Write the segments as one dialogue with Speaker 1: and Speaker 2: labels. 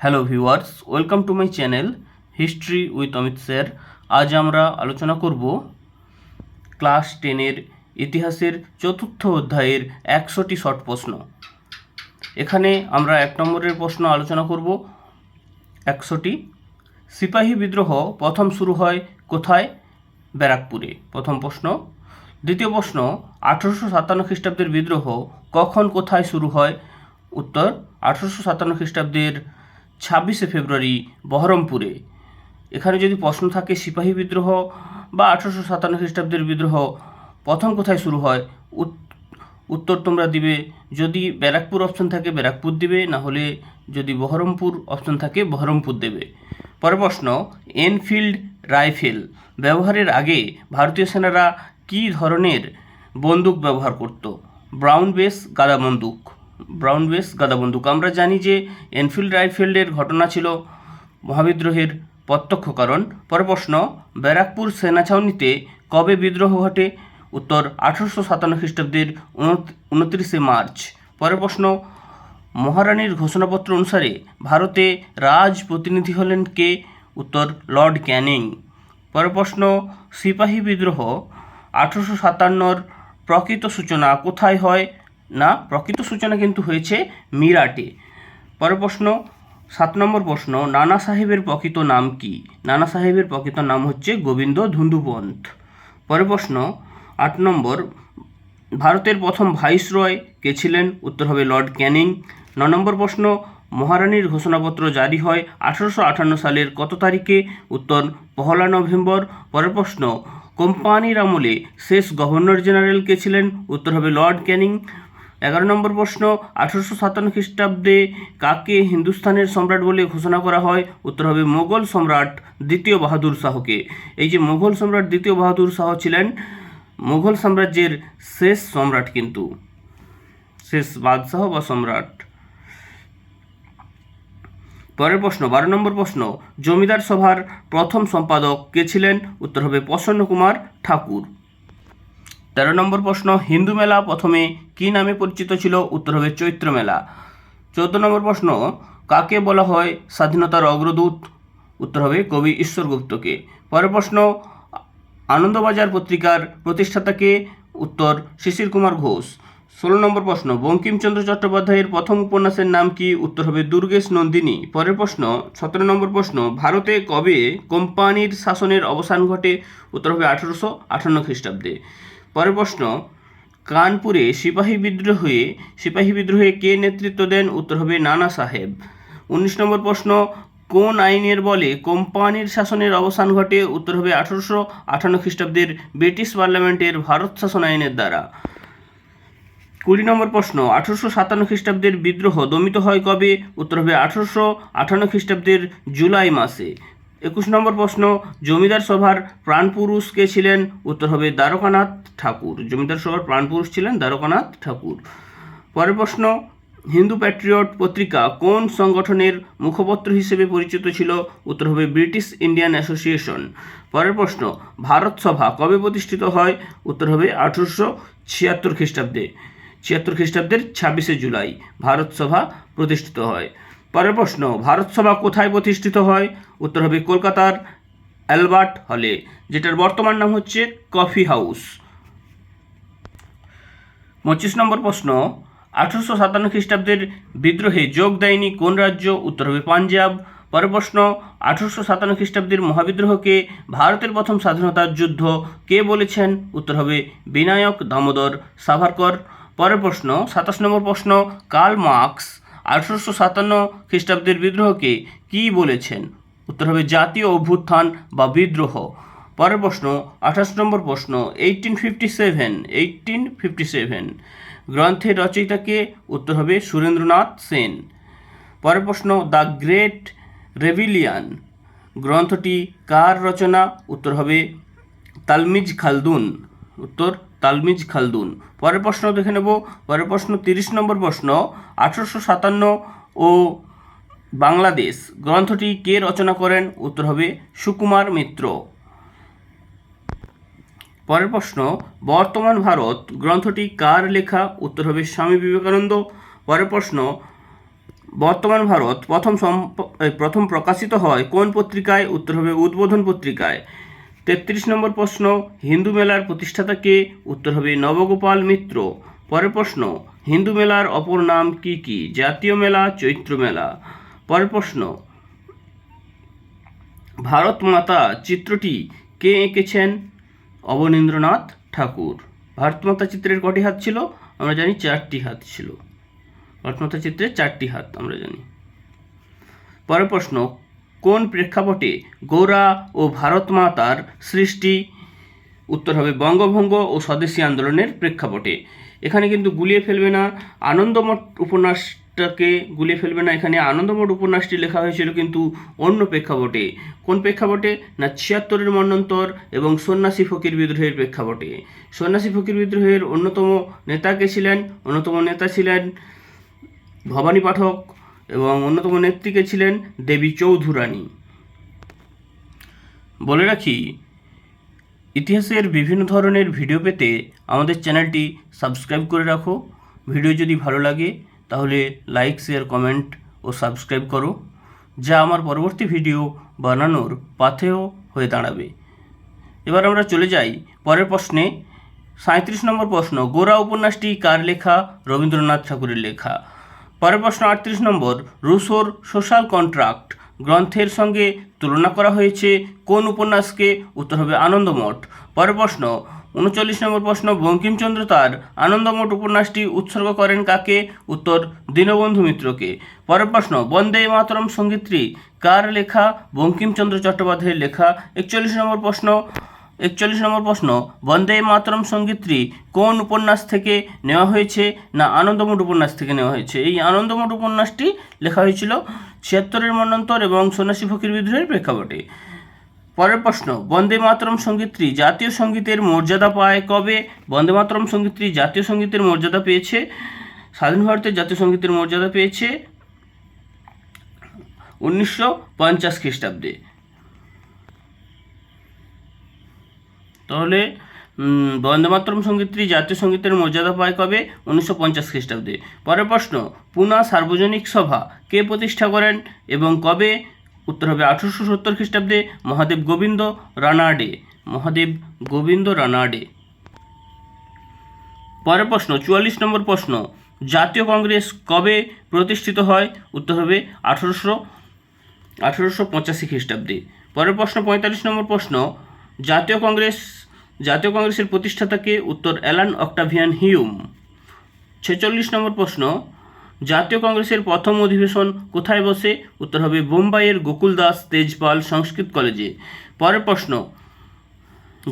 Speaker 1: Hello viewers welcome to my channel history with Amit sir আজ আমরা আলোচনা করব ক্লাস টেনের ইতিহাসের চতুর্থ অধ্যায়ের একশোটি শর্ট প্রশ্ন। এখানে আমরা এক নম্বরের প্রশ্ন আলোচনা করব, একশোটি। সিপাহী বিদ্রোহ প্রথম শুরু হয় কোথায়? ব্যারাকপুরে। প্রথম প্রশ্ন। দ্বিতীয় প্রশ্ন, আঠারোশো সাতান্ন খ্রিস্টাব্দের বিদ্রোহ কখন কোথায় শুরু হয়? উত্তর, আঠারোশো সাতান্ন খ্রিস্টাব্দের ছাব্বিশে ফেব্রুয়ারি বহরমপুরে। এখানে যদি প্রশ্ন থাকে সিপাহী বিদ্রোহ বা আঠারোশো সাতান্ন খ্রিস্টাব্দের বিদ্রোহ, প্রথম কোথায় শুরু হয়? উত- উত্তর তোমরা দিবে যদি ব্যারাকপুর অপশন থাকে, ব্যারাকপুর দিবে, না হলে যদি বহরমপুর অপশন থাকে, বহরমপুর দেবে। পরের প্রশ্ন, এনফিল্ড রাইফেল ব্যবহারের আগে ভারতীয় সেনারা কী ধরনের বন্দুক ব্যবহার করত? ব্রাউন বেস, গাদা বন্দুক। ব্রাউন বেস গাদা বন্দুক আমরা জানি যে এনফিল্ড রাইফেলের ঘটনা ছিল মহাবিদ্রোহের প্রত্যক্ষ কারণ পরের প্রশ্ন, ব্যারাকপুর সেনা ছাউনিতে কবে বিদ্রোহ ঘটে? উত্তর, আঠারোশো সাতান্ন খ্রিস্টাব্দের উনত্রিশে মার্চ। পরের প্রশ্ন, মহারানীর ঘোষণাপত্র অনুসারে ভারতে রাজ প্রতিনিধি হলেন কে? উত্তর, লর্ড ক্যানিং। পরের প্রশ্ন, সিপাহী বিদ্রোহ আঠারোশো সাতান্নর প্রকৃত সূচনা কোথায় হয়? না, প্রকৃত সূচনা কিন্তু হয়েছে মিরাটে। পরের প্রশ্ন, সাত নম্বর প্রশ্ন, নানা সাহেবের প্রকৃত নাম কি? নানা সাহেবের প্রকৃত নাম হচ্ছে গোবিন্দ ধুন্দুপন্থ পরের প্রশ্ন, আট নম্বর, ভারতের প্রথম ভাইসরয় কে ছিলেন? উত্তর হবে লর্ড ক্যানিং। ন নম্বর প্রশ্ন, মহারানীর ঘোষণাপত্র জারি হয় আঠারোশো আটান্ন সালের কত তারিখে? উত্তর, পহলা নভেম্বর। পরের প্রশ্ন, কোম্পানির আমলে শেষ গভর্নর জেনারেল কে ছিলেন? উত্তর হবে লর্ড ক্যানিং। এগারো নম্বর প্রশ্ন, আঠারোশো সাতান্ন খ্রিস্টাব্দে কাকে হিন্দুস্তানের সম্রাট বলে ঘোষণা করা হয়? উত্তর হবে মোগল সম্রাট দ্বিতীয় বাহাদুর শাহকে। এই যে মোগল সম্রাট দ্বিতীয় বাহাদুর শাহ ছিলেন মুঘল সাম্রাজ্যের শেষ সম্রাট কিন্তু। শেষ বাদশাহ বা সম্রাট। পরের প্রশ্ন, বারো নম্বর প্রশ্ন, জমিদার সভার প্রথম সম্পাদক কে ছিলেন? উত্তর হবে প্রসন্ন কুমার ঠাকুর। তেরো নম্বর প্রশ্ন, হিন্দু মেলা প্রথমে কি নামে পরিচিত ছিল? উত্তর হবে চৈত্র মেলা। চৌদ্দ নম্বর প্রশ্ন, কাকে বলা হয় স্বাধীনতার অগ্রদূত? উত্তর হবে কবি ঈশ্বরগুপ্তকে। পরের প্রশ্ন, আনন্দবাজার পত্রিকার প্রতিষ্ঠাতাকে উত্তর, শিশির কুমার ঘোষ। ষোলো নম্বর প্রশ্ন, বঙ্কিমচন্দ্র চট্টোপাধ্যায়ের প্রথম উপন্যাসের নাম কি? উত্তর হবে দুর্গেশ নন্দিনী। পরের প্রশ্ন, সতেরো নম্বর প্রশ্ন, ভারতে কবে কোম্পানির শাসনের অবসান ঘটে? উত্তর হবে আঠারোশো আটান্ন খ্রিস্টাব্দে। পরের প্রশ্ন, কানপুরে সিপাহী বিদ্রোহে সিপাহী বিদ্রোহে কে নেতৃত্ব দেন? উত্তর হবে নানা সাহেব। উনিশ নম্বর প্রশ্ন, কোন আইনের বলে কোম্পানির শাসনের অবসান ঘটে? উত্তর হবে আঠারোশো আঠান্ন খ্রিস্টাব্দের ব্রিটিশ পার্লামেন্টের ভারত শাসন আইনের দ্বারা। কুড়ি নম্বর প্রশ্ন, আঠারোশো সাতান্ন খ্রিস্টাব্দের বিদ্রোহ দমিত হয় কবে? উত্তর হবে আঠারোশো আটান্ন খ্রিস্টাব্দের জুলাই মাসে। একুশ নম্বর প্রশ্ন, জমিদার সভার প্রাণপুরুষ কে ছিলেন? উত্তর হবে দ্বারকানাথ ঠাকুর। জমিদার সভার প্রাণপুরুষ ছিলেন দ্বারকানাথ ঠাকুর। পরের প্রশ্ন, হিন্দু প্যাট্রিয়ট পত্রিকা কোন সংগঠনের মুখপত্র হিসেবে পরিচিত ছিল? উত্তর হবে ব্রিটিশ ইন্ডিয়ান অ্যাসোসিয়েশন। পরের প্রশ্ন, ভারত সভা কবে প্রতিষ্ঠিত হয়? উত্তর হবে আঠারোশো ছিয়াত্তর খ্রিস্টাব্দে। ছিয়াত্তর খ্রিস্টাব্দের ছাব্বিশে জুলাই ভারত সভা প্রতিষ্ঠিত হয়। পরের প্রশ্ন, ভারত সভা কোথায় প্রতিষ্ঠিত হয়? উত্তর হবে কলকাতার অ্যালবার্ট হলে, যেটার বর্তমান নাম হচ্ছে কফি হাউস। পঁচিশ নম্বর প্রশ্ন, আঠারোশো সাতান্ন খ্রিস্টাব্দের বিদ্রোহে যোগ দেয়নি কোন রাজ্য? উত্তর হবে পাঞ্জাব। পরের প্রশ্ন, আঠারোশো সাতান্ন খ্রিস্টাব্দের মহাবিদ্রোহকে ভারতের প্রথম স্বাধীনতার যুদ্ধ কে বলেছেন? উত্তর হবে বিনায়ক দামোদর সাভারকর। পরের প্রশ্ন, সাতাশ নম্বর প্রশ্ন, কার্ল মার্কস আঠারোশো সাতান্ন খ্রিস্টাব্দের বিদ্রোহকে কী বলেছেন? উত্তর হবে জাতীয় অভ্যুত্থান বা বিদ্রোহ। পরের প্রশ্ন, আঠাশ নম্বর প্রশ্ন eighteen fifty seven eighteen fifty seven গ্রন্থের রচয়িতাকে উত্তর হবে সুরেন্দ্রনাথ সেন। পরের প্রশ্ন, দ্য গ্রেট রেভিলিয়ান গ্রন্থটি কার রচনা? উত্তর হবে তালমিজ খালদুন। উত্তর তালমিজ খালদুন। পরের প্রশ্ন দেখে নেব। পরের প্রশ্ন তিরিশ নম্বর প্রশ্ন, আঠারোশো সাতান্ন ও বাংলাদেশ গ্রন্থটি কে রচনা করেন? উত্তর হবে সুকুমার মিত্র। পরের প্রশ্ন, বর্তমান ভারত গ্রন্থটি কার লেখা? উত্তর হবে স্বামী বিবেকানন্দ। পরের প্রশ্ন, বর্তমান ভারত প্রথম প্রথম প্রকাশিত হয় কোন পত্রিকায়? উত্তর হবে উদ্বোধন পত্রিকায়। তেত্রিশ নম্বর প্রশ্ন, হিন্দু মেলার প্রতিষ্ঠাতা কে? উত্তর হবে নবগোপাল মিত্র। পরের প্রশ্ন, হিন্দু মেলার অপর নাম কি কি? জাতীয় মেলা, চৈত্র মেলা। পরের প্রশ্ন, ভারত মাতা চিত্রটি কে এঁকেছেন? অবনীন্দ্রনাথ ঠাকুর। ভারত মাতা চিত্রের কটি হাত ছিল? আমরা জানি চারটি হাত ছিল। ভারত মাতা চিত্রের চারটি হাত, আমরা জানি। পরের প্রশ্ন কোন প্রেক্ষাপটে গৌরা ও ভারত মাতার সৃষ্টি? উত্তর হবে বঙ্গভঙ্গ ও স্বদেশী আন্দোলনের প্রেক্ষাপটে। এখানে কিন্তু গুলিয়ে ফেলবে না। আনন্দমঠ উপন্যাসটাকে গুলিয়ে ফেলবে না। এখানে আনন্দমঠ উপন্যাসটি লেখা হয়েছিল কিন্তু অন্য প্রেক্ষাপটে। কোন প্রেক্ষাপটে? না ছিয়াত্তরের মন্বন্তর এবং সন্ন্যাসী ফকির বিদ্রোহের প্রেক্ষাপটে। সন্ন্যাসী ফকির বিদ্রোহের অন্যতম নেতাকে ছিলেন? অন্যতম নেতা ছিলেন ভবানী পাঠক এবং অন্যতম নেত্রীকে ছিলেন দেবী চৌধুরানী। বলে রাখি, ইতিহাসের বিভিন্ন ধরনের ভিডিও পেতে আমাদের চ্যানেলটি সাবস্ক্রাইব করে রাখো। ভিডিও যদি ভালো লাগে, তাহলে লাইক, শেয়ার, কমেন্ট ও সাবস্ক্রাইব করো, যা আমার পরবর্তী ভিডিও বানানোর পাথেয় হয়ে দাঁড়াবে। এবার আমরা চলে যাই পরের প্রশ্নে। সাঁত্রিশ নম্বর প্রশ্ন গোরা উপন্যাসটি কার লেখা? রবীন্দ্রনাথ ঠাকুরের লেখা। পরের প্রশ্ন আটত্রিশ নম্বর, রুশোর সোশ্যাল কন্ট্রাক্ট গ্রন্থের সঙ্গে তুলনা করা হয়েছে কোন উপন্যাসকে? উত্তর হবে আনন্দমঠ। পরের প্রশ্ন, উনচল্লিশ নম্বর প্রশ্ন, বঙ্কিমচন্দ্র তার আনন্দমঠ উপন্যাসটি উৎসর্গ করেন কাকে? উত্তর, দীনবন্ধু মিত্রকে। পরের প্রশ্ন, বন্দে মাতরম সঙ্গীতটি কার লেখা? বঙ্কিমচন্দ্র চট্টোপাধ্যায়ের লেখা। একচল্লিশ নম্বর প্রশ্ন একচল্লিশ নম্বর প্রশ্ন, বন্দে মাতরম সঙ্গীতটি কোন উপন্যাস থেকে নেওয়া হয়েছে না আনন্দমঠ উপন্যাস থেকে নেওয়া হয়েছে? এই আনন্দমঠ উপন্যাসটি লেখা হয়েছিল ছিয়াত্তরের মন্বন্তর এবং সন্ন্যাসী ফকির বিদ্রোহের প্রেক্ষাপটে। পরের প্রশ্ন, বন্দে মাতরম সঙ্গীতটি জাতীয় সঙ্গীতের মর্যাদা পায় কবে? বন্দে মাতরম সঙ্গীতটি জাতীয় সঙ্গীতের মর্যাদা পেয়েছে? স্বাধীন ভারতের জাতীয় সঙ্গীতের মর্যাদা পেয়েছে উনিশশো পঞ্চাশ খ্রিস্টাব্দে। তাহলে উম, বন্দে মাতরম সঙ্গীতটি জাতীয় সঙ্গীতের মর্যাদা পায় কবে? উনিশশো পঞ্চাশ খ্রিস্টাব্দে। পরের প্রশ্ন পুনা সার্বজনিক সভা কে প্রতিষ্ঠা করেন এবং কবে? উত্তর হবে আঠারোশো সত্তর খ্রিস্টাব্দে মহাদেব গোবিন্দ রানাডে। মহাদেব গোবিন্দ রানাডে। পরের প্রশ্ন চুয়াল্লিশ নম্বর প্রশ্ন জাতীয় কংগ্রেস কবে প্রতিষ্ঠিত হয়? উত্তর হবে আঠারোশো আঠারোশো পঁচাশি খ্রিস্টাব্দে। পরের প্রশ্ন পঁয়তাল্লিশ নম্বর প্রশ্ন জাতীয় কংগ্রেস, জাতীয় কংগ্রেসের প্রতিষ্ঠাতাকে উত্তর অ্যালান অক্টাভিয়ান হিউম। ছেচল্লিশ নম্বর প্রশ্ন, জাতীয় কংগ্রেসের প্রথম অধিবেশন কোথায় বসে? উত্তর হবে বোম্বাইয়ের গোকুল দাস তেজপাল সংস্কৃত কলেজে। পরের প্রশ্ন,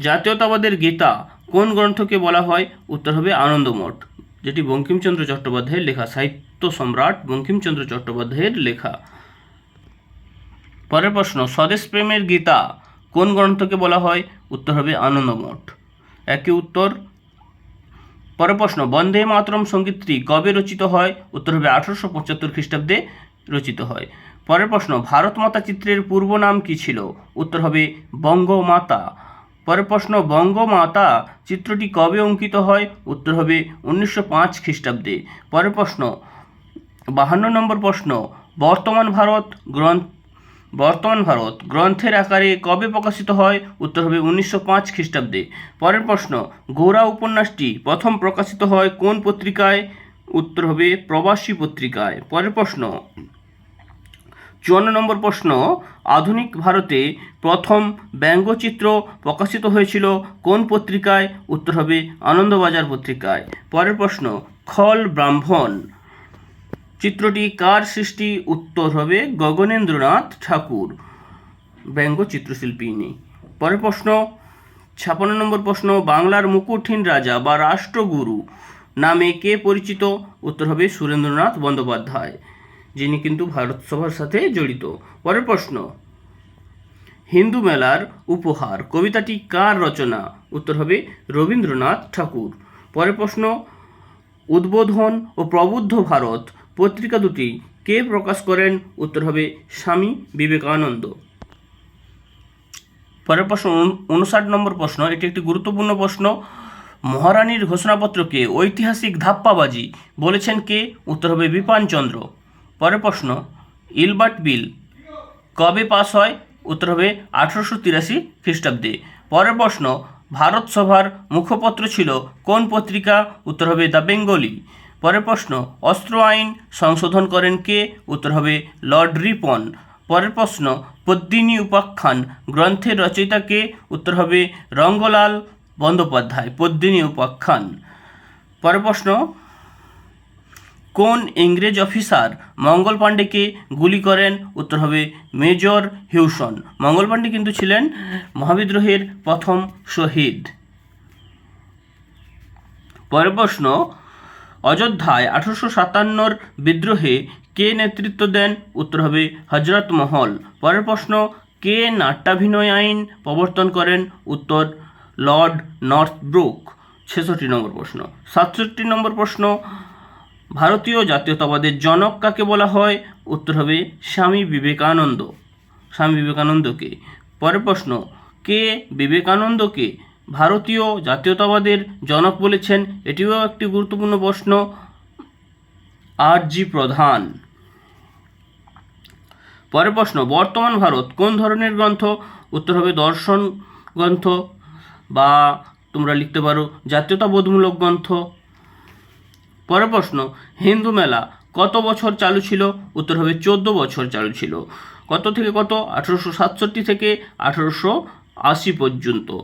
Speaker 1: জাতীয়তাবাদের গীতা কোন গ্রন্থকে বলা হয়? উত্তর হবে আনন্দমঠ, যেটি বঙ্কিমচন্দ্র চট্টোপাধ্যায়ের লেখা, সাহিত্য সম্রাট বঙ্কিমচন্দ্র চট্টোপাধ্যায়ের লেখা। পরের প্রশ্ন, স্বদেশ প্রেমের গীতা কোন গ্রন্থকে বলা হয়? উত্তর হবে আনন্দমঠ। একই উত্তর। পরের প্রশ্ন, বন্দে মাতরম সঙ্গীতটি কবে রচিত হয়? উত্তর হবে আঠারোশো পঁচাত্তর খ্রিস্টাব্দে রচিত হয়। পরের প্রশ্ন ভারত মাতা চিত্রের পূর্ব নাম কি ছিল? উত্তর হবে বঙ্গমাতা। পরের প্রশ্ন, বঙ্গমাতা চিত্রটি কবে অঙ্কিত হয়? উত্তর হবে উনিশশো পাঁচ খ্রিস্টাব্দে। পরের প্রশ্ন, বাহান্ন নম্বর প্রশ্ন, বর্তমান ভারত গ্রন্থ বর্তমান ভারত গ্রন্থের আকারে কবে প্রকাশিত হয়? উত্তর হবে উনিশশো পাঁচ খ্রিস্টাব্দে। পরের প্রশ্ন, গৌরা উপন্যাসটি প্রথম প্রকাশিত হয় কোন পত্রিকায়? উত্তর হবে প্রবাসী পত্রিকায়। পরের প্রশ্ন, চুয়ান্ন নম্বর প্রশ্ন, আধুনিক ভারতে প্রথম ব্যঙ্গচিত্র প্রকাশিত হয়েছিল কোন পত্রিকায়? উত্তর হবে আনন্দবাজার পত্রিকায়। পরের প্রশ্ন, খল ব্রাহ্মণ চিত্রটি কার সৃষ্টি? উত্তর হবে গগনেন্দ্রনাথ ঠাকুর। ব্যঙ্গ চিত্রশিল্পী ইনি। পরের প্রশ্ন, ছাপান্ন নম্বর প্রশ্ন, বাংলার মুকুটহীন রাজা বা রাষ্ট্রগুরু নামে কে পরিচিত? উত্তর হবে সুরেন্দ্রনাথ বন্দ্যোপাধ্যায়, যিনি কিন্তু ভারত সভার সাথে জড়িত। পরের প্রশ্ন, হিন্দু মেলার উপহার, কবিতাটি কার রচনা? উত্তর হবে রবীন্দ্রনাথ ঠাকুর। পরের প্রশ্ন, উদ্বোধন ও প্রবুদ্ধ ভারত পত্রিকা দুটি কে প্রকাশ করেন? উত্তর হবে স্বামী বিবেকানন্দ। পরের প্রশ্ন, উন- উনষাট নম্বর প্রশ্ন, এটি একটি গুরুত্বপূর্ণ প্রশ্ন। মহারানীর ঘোষণাপত্রকে ঐতিহাসিক ধাপ্পাবাজি বলেছেন কে? উত্তর হবে বিপানচন্দ্র পরের প্রশ্ন, ইলবার্ট বিল কবে পাস হয়? উত্তর হবে আঠারোশো তিরাশি খ্রিস্টাব্দে। পরের প্রশ্ন, ভারত সভার মুখপত্র ছিল কোন পত্রিকা? উত্তর হবে দ্য বেঙ্গলি। পরের প্রশ্ন, অস্ত্র আইন সংশোধন করেন কে? উত্তর হবে লর্ড রিপন। পরের প্রশ্ন, পদ্মিনী উপাখ্যান গ্রন্থের রচয়িতা কে? উত্তর হবে রঙ্গলাল বন্দ্যোপাধ্যায়, পদ্মিনী উপাখ্যান। পরের প্রশ্ন, কোন ইংরেজ অফিসার মঙ্গল পাণ্ডেকে গুলি করেন? উত্তর হবে মেজর হিউসন মঙ্গল পাণ্ডে কিন্তু ছিলেন মহাবিদ্রোহের প্রথম শহীদ। পরের প্রশ্ন অযোধ্যায় আঠারোশো সাতান্নর বিদ্রোহে কে নেতৃত্ব দেন? উত্তর হবে হজরত মহল। পরের প্রশ্ন, কে নাট্যাভিনয় আইন প্রবর্তন করেন? উত্তর, লর্ড নর্থ ব্রুক ছেষট্টি নম্বর প্রশ্ন। সাতষট্টি নম্বর প্রশ্ন, ভারতীয় জাতীয়তাবাদের জনক কাকে বলা হয়? উত্তর হবে স্বামী বিবেকানন্দ। স্বামী বিবেকানন্দকে। পরের প্রশ্ন, কে বিবেকানন্দকে ভারতীয় জাতীয়তাবাদের জনক বলেছেন, এটিও একটি গুরুত্বপূর্ণ প্রশ্ন। আর জি প্রধান। পরের প্রশ্ন, বর্তমান ভারত কোন ধরনের গ্রন্থ? উত্তর হবে দর্শন গ্রন্থ বা তোমরা লিখতে পারো জাতীয়তাবোধমূলক গ্রন্থ। পরের প্রশ্ন, হিন্দু মেলা কত বছর চালু ছিল? উত্তর হবে চোদ্দ বছর চালু ছিল। কত থেকে কত? আঠেরোশো সাতষট্টি থেকে আঠেরোশো আশি পর্যন্ত।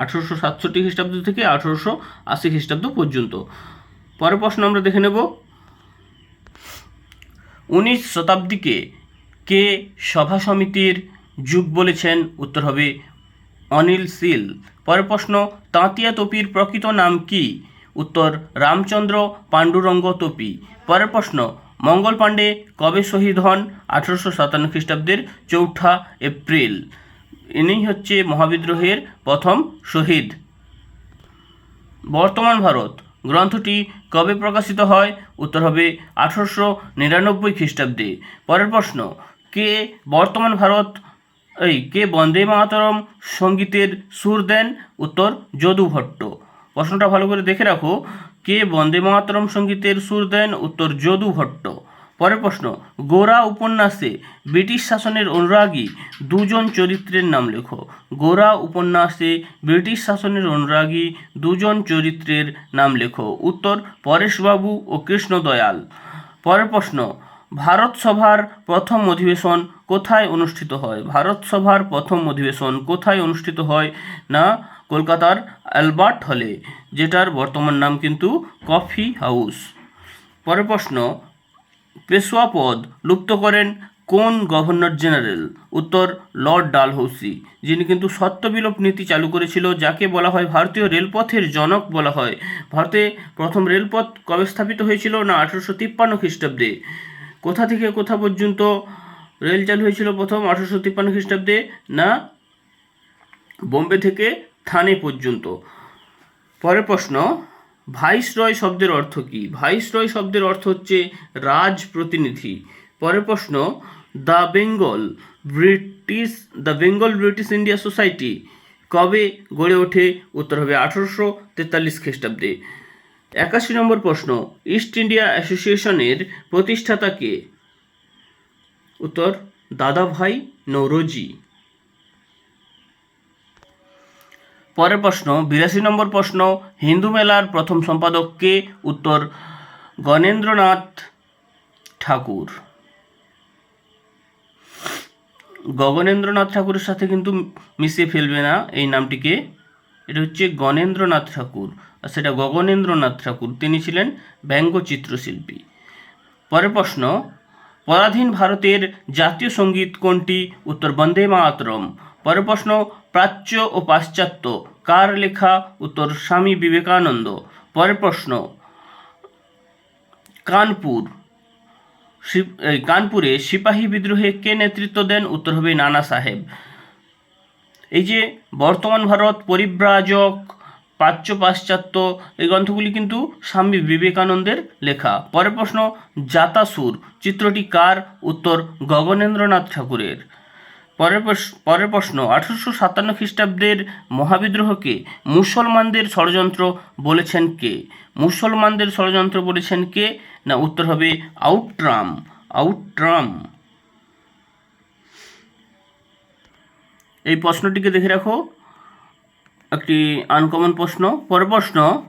Speaker 1: আঠেরোশো সাতষট্টি খ্রিস্টাব্দ থেকে আঠেরোশো আশি খ্রিস্টাব্দ পর্যন্ত। পরের প্রশ্ন আমরা দেখে নেব। উনিশ শতাব্দীকে কে সভা সমিতির যুগ বলেছেন? উত্তর হবে অনিল শীল পরের প্রশ্ন, তাঁতিয়া তোপির প্রকৃত নাম কি? উত্তর, রামচন্দ্র পাণ্ডুরঙ্গ তোপি। পরের প্রশ্ন, মঙ্গল পাণ্ডে কবে শহীদ হন? আঠেরোশো সাতান্ন খ্রিস্টাব্দের চৌঠা এপ্রিল। ইনি হচ্ছে মহাবিদ্রোহের প্রথম শহীদ। বর্তমান ভারত, গ্রন্থটি কবে প্রকাশিত হয়? উত্তর হবে আঠারোশো নিরানব্বই খ্রিস্টাব্দে। পরের প্রশ্ন, কে বর্তমান ভারত, এই কে বন্দে মাতরম সঙ্গীতের সুর দেন? উত্তর যদু ভট্ট। প্রশ্নটা ভালো করে দেখে রাখো, কে বন্দে মাতরম সঙ্গীতের সুর দেন? উত্তর যদু ভট্ট। পরের প্রশ্ন, গোরা উপন্যাসে ব্রিটিশ শাসনের অনুরাগী দুজন চরিত্রের নাম লেখো। গোরা উপন্যাসে ব্রিটিশ শাসনের অনুরাগী দুজন চরিত্রের নাম লেখো। উত্তর, পরেশবাবু ও কৃষ্ণদয়াল। পরের প্রশ্ন, ভারত সভার প্রথম অধিবেশন কোথায় অনুষ্ঠিত হয়? ভারত সভার প্রথম অধিবেশন কোথায় অনুষ্ঠিত হয় না কলকাতার অ্যালবার্ট হলে, যেটার বর্তমান নাম কিন্তু কফি হাউস। পরের প্রশ্ন পেশোয়া পদ লুপ্ত করেন কোন গভর্নর জেনারেল? উত্তর, লর্ড ডালহৌসি, যিনি কিন্তু সত্যবিলোপ নীতি চালু করেছিল, যাকে বলা হয় ভারতীয় রেলপথের জনক বলা হয়। ভারতে প্রথম রেলপথ কবে স্থাপিত হয়েছিল? না, আঠারোশো তিপ্পান্ন খ্রিস্টাব্দে। কোথা থেকে কোথা পর্যন্ত রেল চালু হয়েছিল প্রথম আঠারোশো তিপ্পান্ন খ্রিস্টাব্দে? না, বোম্বে থেকে থানে পর্যন্ত। পরের প্রশ্ন ভাইসরয় শব্দের অর্থ কী? ভাইসরয় শব্দের অর্থ হচ্ছে রাজ প্রতিনিধি পরের প্রশ্ন, the Bengal British, the Bengal British India society কবে গড়ে ওঠে? উত্তর হবে আঠারোশো তেতাল্লিশ খ্রিস্টাব্দে। একাশি নম্বর প্রশ্ন, ইস্ট ইন্ডিয়া অ্যাসোসিয়েশনের প্রতিষ্ঠাতা কে? উত্তর দাদাভাই নৌরোজি। পরের প্রশ্ন, বিরাশি নম্বর প্রশ্ন, হিন্দু মেলার প্রথম সম্পাদক কে? উত্তর, গণেন্দ্রনাথ ঠাকুর। গগনেন্দ্রনাথ ঠাকুরের সাথে কিন্তু মিশিয়ে ফেলবে না এই নামটিকে। এটা হচ্ছে গণেন্দ্রনাথ ঠাকুর। আর সেটা গগনেন্দ্রনাথ ঠাকুর, তিনি ছিলেন ব্যঙ্গচিত্রশিল্পী পরের প্রশ্ন, পরাধীন ভারতের জাতীয় সংগীত কোনটি? উত্তর, বন্দে মাতরম। পরের প্রশ্ন, প্রাচ্য ও পাশ্চাত্য। কার লেখা? উত্তর, স্বামী বিবেকানন্দ। পরের প্রশ্ন, কানপুর। কানপুরে সিপাহী বিদ্রোহে কে নেতৃত্ব দেন? উত্তর হবে নানা সাহেব। এই যে বর্তমান ভারত, পরিব্রাজক, প্রাচ্য, পাশ্চাত্য, এই গ্রন্থগুলি কিন্তু স্বামী বিবেকানন্দের লেখা। পরের প্রশ্ন জাতাসুর চিত্রটি কার? উত্তর, গগনেন্দ্রনাথ ঠাকুরের। পরের পরের প্রশ্ন, আঠারোশো সাতান্ন খ্রিস্টাব্দের মহাবিদ্রোহকে মুসলমানদের ষড়যন্ত্র বলেছেন কে? মুসলমানদের ষড়যন্ত্র বলেছেন কে? না, উত্তর হবে আউট্রাম আউট্রাম। এই প্রশ্নটিকে দেখে রাখো। একটি আনকমন প্রশ্ন। পরের প্রশ্ন,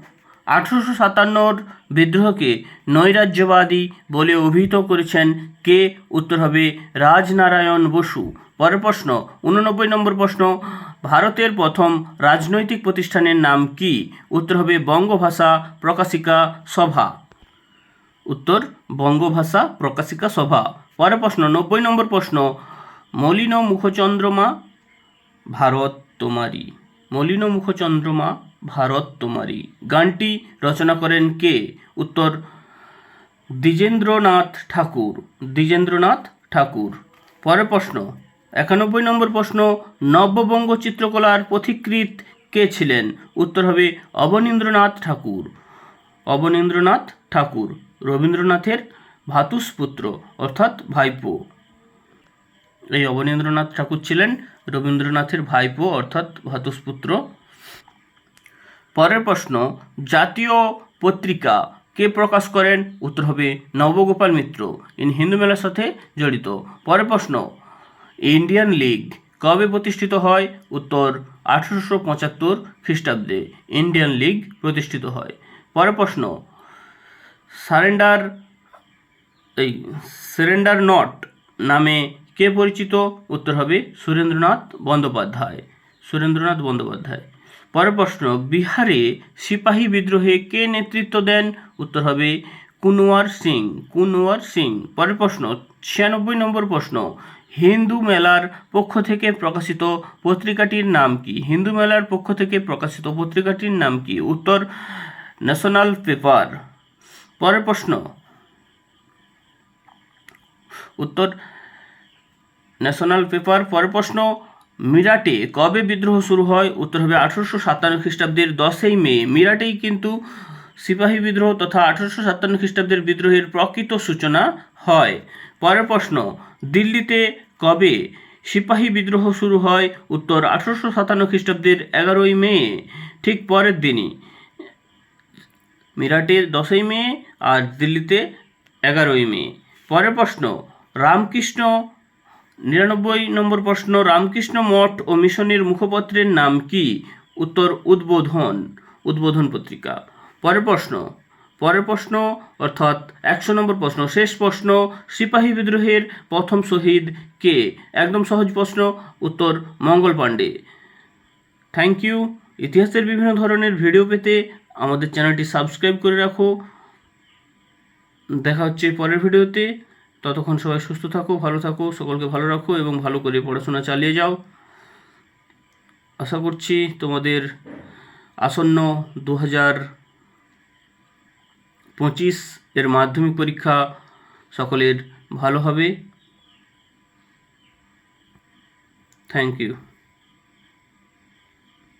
Speaker 1: আঠারোশো সাতান্নর বিদ্রোহকে নৈরাজ্যবাদী বলে অভিহিত করেছেন কে? উত্তর হবে রাজনারায়ণ বসু। পরের প্রশ্ন, উননব্বই নম্বর প্রশ্ন, ভারতের প্রথম রাজনৈতিক প্রতিষ্ঠানের নাম কি? উত্তর হবে বঙ্গভাষা প্রকাশিকা সভা। উত্তর, বঙ্গভাষা প্রকাশিকা সভা। পরের প্রশ্ন, নব্বই নম্বর প্রশ্ন, মলিন মুখচন্দ্রমা, ভারত তোমারি মলিন মুখচন্দ্রমা, ভারত তোমারি গানটি রচনা করেন কে? উত্তর, দ্বিজেন্দ্রনাথ ঠাকুর। দ্বিজেন্দ্রনাথ ঠাকুর। পরের প্রশ্ন একানব্বই নম্বর প্রশ্ন, নব্যবঙ্গ চিত্রকলার পথিকৃত কে ছিলেন? উত্তর হবে অবনীন্দ্রনাথ ঠাকুর। অবনীন্দ্রনাথ ঠাকুর, রবীন্দ্রনাথের ভাতুষপুত্র অর্থাৎ ভাইপো। এই অবনীন্দ্রনাথ ঠাকুর ছিলেন রবীন্দ্রনাথের ভাইপো, অর্থাৎ ভাতুষপুত্র পরের প্রশ্ন, জাতীয় পত্রিকা কে প্রকাশ করেন? উত্তর হবে নবগোপাল মিত্র। ইন হিন্দু মেলার সাথে জড়িত। পরের প্রশ্ন ইন্ডিয়ান লীগ কবে প্রতিষ্ঠিত হয়? উত্তর আঠারোশো পঁচাত্তর খ্রিস্টাব্দে ইন্ডিয়ান লীগ প্রতিষ্ঠিত হয়। পরের প্রশ্ন, সারেন্ডার, এই সারেন্ডার নট নামে কে পরিচিত? উত্তর হবে সুরেন্দ্রনাথ বন্দ্যোপাধ্যায়। সুরেন্দ্রনাথ বন্দ্যোপাধ্যায়। পরের প্রশ্ন, বিহারে সিপাহী বিদ্রোহে কে নেতৃত্ব দেন? উত্তর হবে কুনওয়ার সিং কুনওয়ার সিং। পরের প্রশ্ন, ছিয়ানব্বই নম্বর প্রশ্ন হিন্দু মেলার পক্ষ থেকে প্রকাশিত পত্রিকাটির নাম কি? হিন্দু মেলার পক্ষ থেকে প্রকাশিত পত্রিকাটির নাম কি? উত্তর, ন্যাশনাল পেপার। পরের প্রশ্ন। উত্তর, ন্যাশনাল পেপার। পরের প্রশ্ন, মিরাটে কবে বিদ্রোহ শুরু হয়? উত্তর হবে আঠারোশো সাতান্ন খ্রিস্টাব্দের দশই মে। মিরাটেই কিন্তু সিপাহী বিদ্রোহ তথা আঠারোশো সাতান্ন খ্রিস্টাব্দের বিদ্রোহের প্রকৃত সূচনা হয়। পরের প্রশ্ন, দিল্লিতে কবে সিপাহী বিদ্রোহ শুরু হয়? উত্তর আঠারোশো সাতান্ন খ্রিস্টাব্দের এগারোই মে, ঠিক পরের দিনই। মিরাটের দশই মে আর দিল্লিতে এগারোই মে। পরের প্রশ্ন, রামকৃষ্ণ, নিরানব্বই নম্বর প্রশ্ন, রামকৃষ্ণ মঠ ও মিশনের মুখপত্রের নাম কি? উত্তর, উদ্বোধন উদ্বোধন পত্রিকা। পরের প্রশ্ন পরের প্রশ্ন, অর্থাৎ একশো নম্বর প্রশ্ন, শেষ প্রশ্ন, সিপাহী বিদ্রোহের প্রথম শহীদ কে? একদম সহজ প্রশ্ন, উত্তর মঙ্গল পাণ্ডে। থ্যাংক ইউ ইতিহাসের বিভিন্ন ধরনের ভিডিও পেতে আমাদের চ্যানেলটি সাবস্ক্রাইব করে রাখো। দেখা হচ্ছে পরের ভিডিওতে ততক্ষণ সবাই সুস্থ থাকো, ভালো থাকো, সকলকে ভালো রাখো এবং ভালো করে পড়াশোনা চালিয়ে যাও। আশা করছি তোমাদের আসন্ন দু হাজার পঁচিশ এর মাধ্যমিক পরীক্ষা সকলের ভালো হবে। Thank you